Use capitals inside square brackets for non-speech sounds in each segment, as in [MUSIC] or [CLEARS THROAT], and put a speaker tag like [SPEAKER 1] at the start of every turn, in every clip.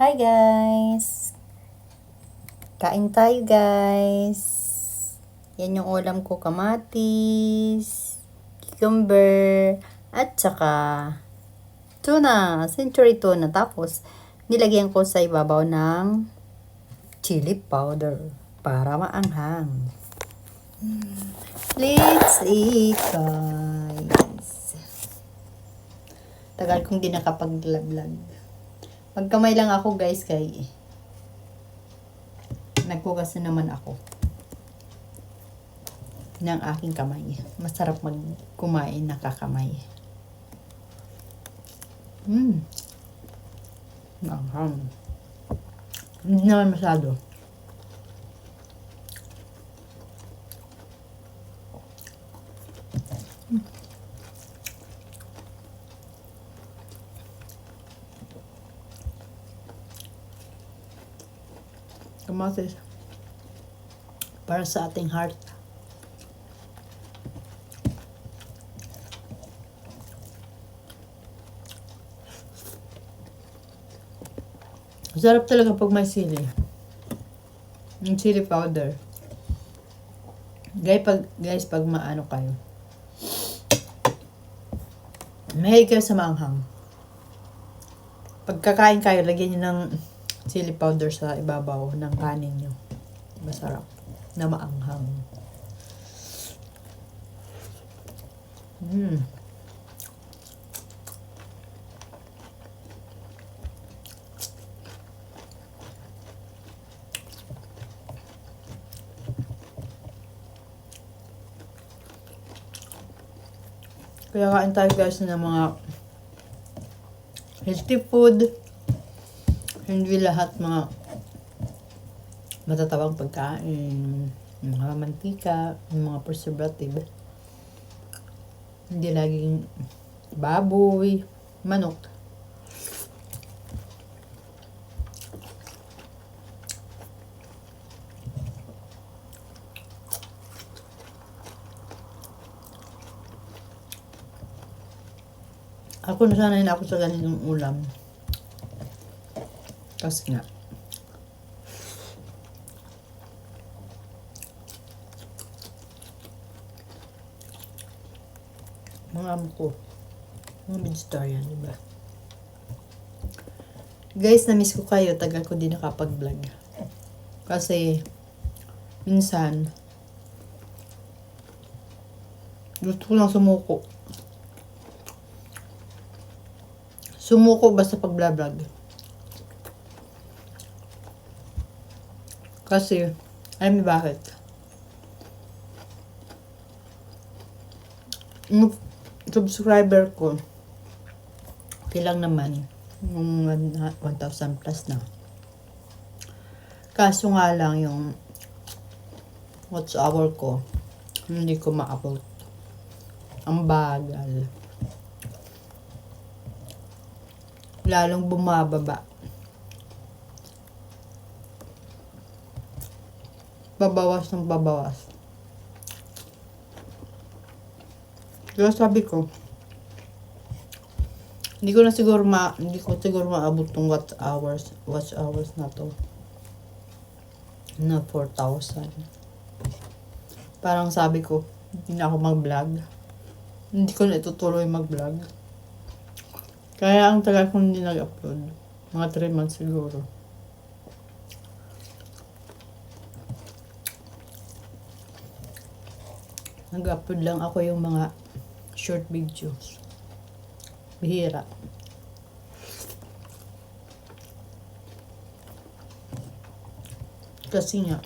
[SPEAKER 1] Hi guys! Kain tayo guys! Yan yung ulam ko, kamatis, cucumber, at saka tuna, century tuna. Tapos, nilagyan ko sa ibabaw ng chili powder para maanghang. Let's eat guys! Tagal kong di nakapag-vlog. Magkamay lang ako guys kay nagpugas na naman ako ng aking kamay. Masarap mag kumain nakakamay. Mmm. Nanghang. Hindi naman masyado. Kamatis. Para sa ating heart. Sarap talaga pag may sili. Yung chili powder. Guys, pag, guys, pag maano kayo. Mahilig kayo sa maanghang. Pagkakain kayo, lagyan nyo ng chili powder sa ibabaw ng kanin nyo. Masarap. Na maanghang. Mm. Kaya kain tayo guys ng mga healthy food. Hindi lahat mga matatawang pagkain, mga mantika, mga preservative. Hindi laging baboy, manok. Ako nasanay na ako sa ganitong ulam. Kasi nga, mga amo ko, mga vegetarian, di ba? Guys, na-miss ko kayo. Tagal ko din nakapag-vlog. Kasi, minsan, gusto ko lang sumuko. Sumuko basta pag Kasi, alam niyo bakit? Yung subscriber ko, okay lang naman. Yung 1,000 plus na. Kaso nga lang yung watch hour ko, hindi ko ma-upload. Ang bagal. Lalong bumababa. Babawas ng babawas. Kaya sabi ko, hindi ko na siguro ma, hindi ko siguro maabot tong watch hours, watch hours na to. Na 4,000. Parang sabi ko, hindi na ako mag-vlog. Hindi ko na itutuloy mag-vlog. Kaya ang tagal ko hindi nag-upload. Mga 3 months siguro. Nag-upload lang ako yung mga short videos. Bihira. Kasi nga,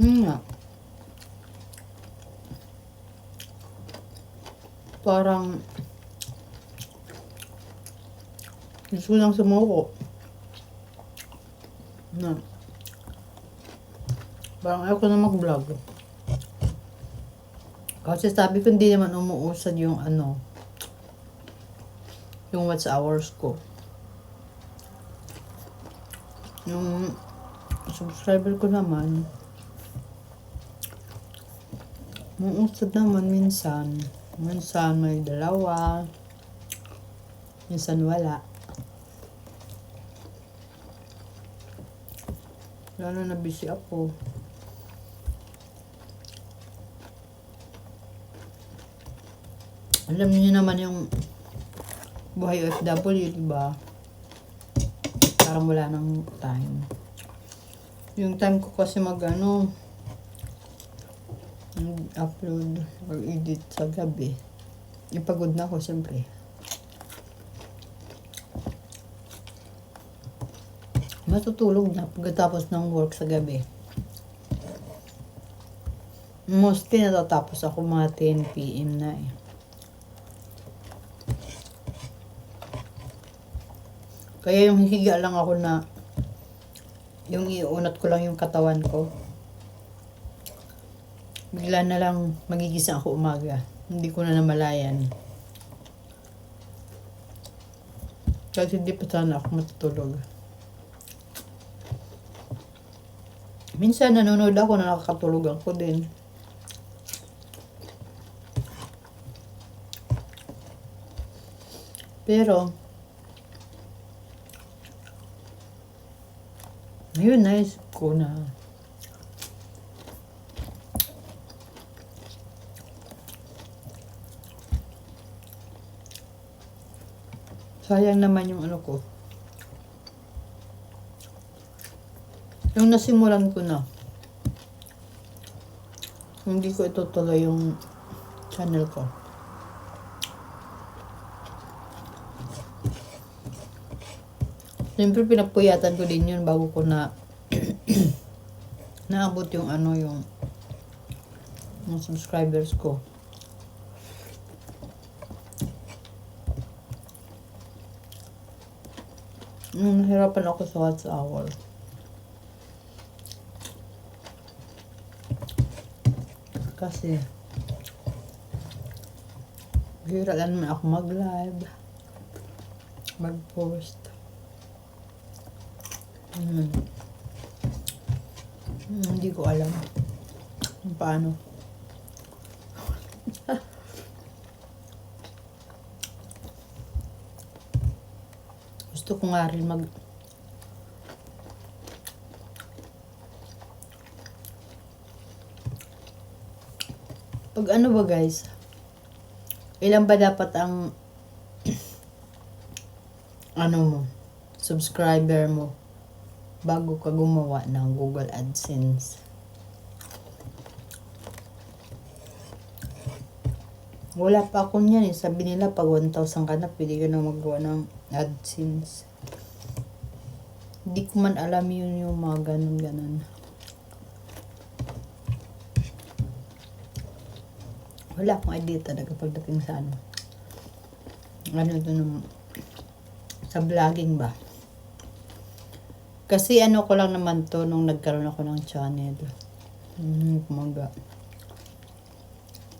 [SPEAKER 1] yun nga, parang, gusto lang sumuko. Na, parang ayaw ko na mag-vlog. Kasi sabi ko hindi naman umuusad yung ano, yung what's hours ko. Yung subscriber ko naman, umuusad naman minsan. Minsan may dalawa, minsan wala. Lalo na busy ako. Alam niyo naman yung buhay OFW, di ba? Parang wala nang time. Yung time ko kasi mag ano, upload or edit sa gabi. Ipagod na ako, siyempre. Matutulog na pagkatapos ng work sa gabi. Mostly natatapos ako mga 10 p.m. na eh. Kaya yung hihiga lang ako na yung iunat ko lang yung katawan ko. Bigla na lang magigising ako umaga. Hindi ko na namalayan. Kasi hindi pa sana ako matutulog. Minsan nanonood ako na nakakatulog ako din. Pero, Ngayon, nice ko. Sayang naman yung ano ko. Yung nasimulan ko na. Hindi ko itutuloy yung channel ko. Siyempre, pinapuyatan ko din yun bago ko na [CLEARS THROAT] naabot yung ano yung yung subscribers ko. Nung nahirapan ako sa What's Hour. Kasi bihira lang ako mag-live mag-post Hmm. Hmm, hindi ko alam kung paano. Gusto ko nga rin mag Pag ano ba guys, ilan ba dapat ang [CLEARS THROAT] ano mo, subscriber mo bago ka gumawa ng Google AdSense. Wala pa ako niyan eh. Sabi nila pag 1,000 ka na, pwede ka na magawa ng AdSense. Hindi ko man alam yun yung mga ganun-ganun. Wala akong idea talaga pagdating sa ano. Ano ito nung sa vlogging ba? Kasi ano ko lang naman to nung nagkaroon ako ng channel. Hmm, kumaga.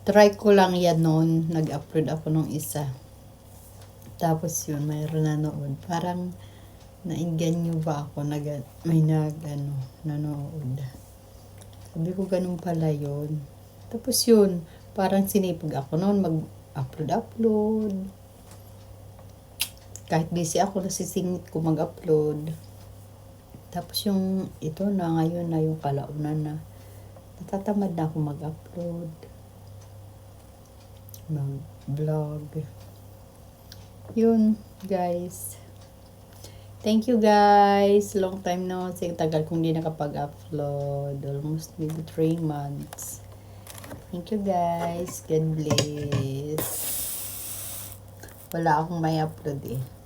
[SPEAKER 1] Try ko lang yan noon. Nag-upload ako nung isa. Tapos yun, mayroon na noon. Parang nainganyo ba ako nag may nag ano, nanood. Sabi ko ganun pala yun. Tapos yun, parang sinipag ako noon mag-upload-upload. Kahit busy ako, nasisingit ko mag-upload. Tapos yung ito na ngayon na yung kalaunan na natatamad na ako mag-upload. Mag-vlog. Yun, guys. Thank you guys. Long time no. Kasi tagal kong di nakapag-upload. Almost maybe 3 months. Thank you guys. God bless. Wala akong may upload eh.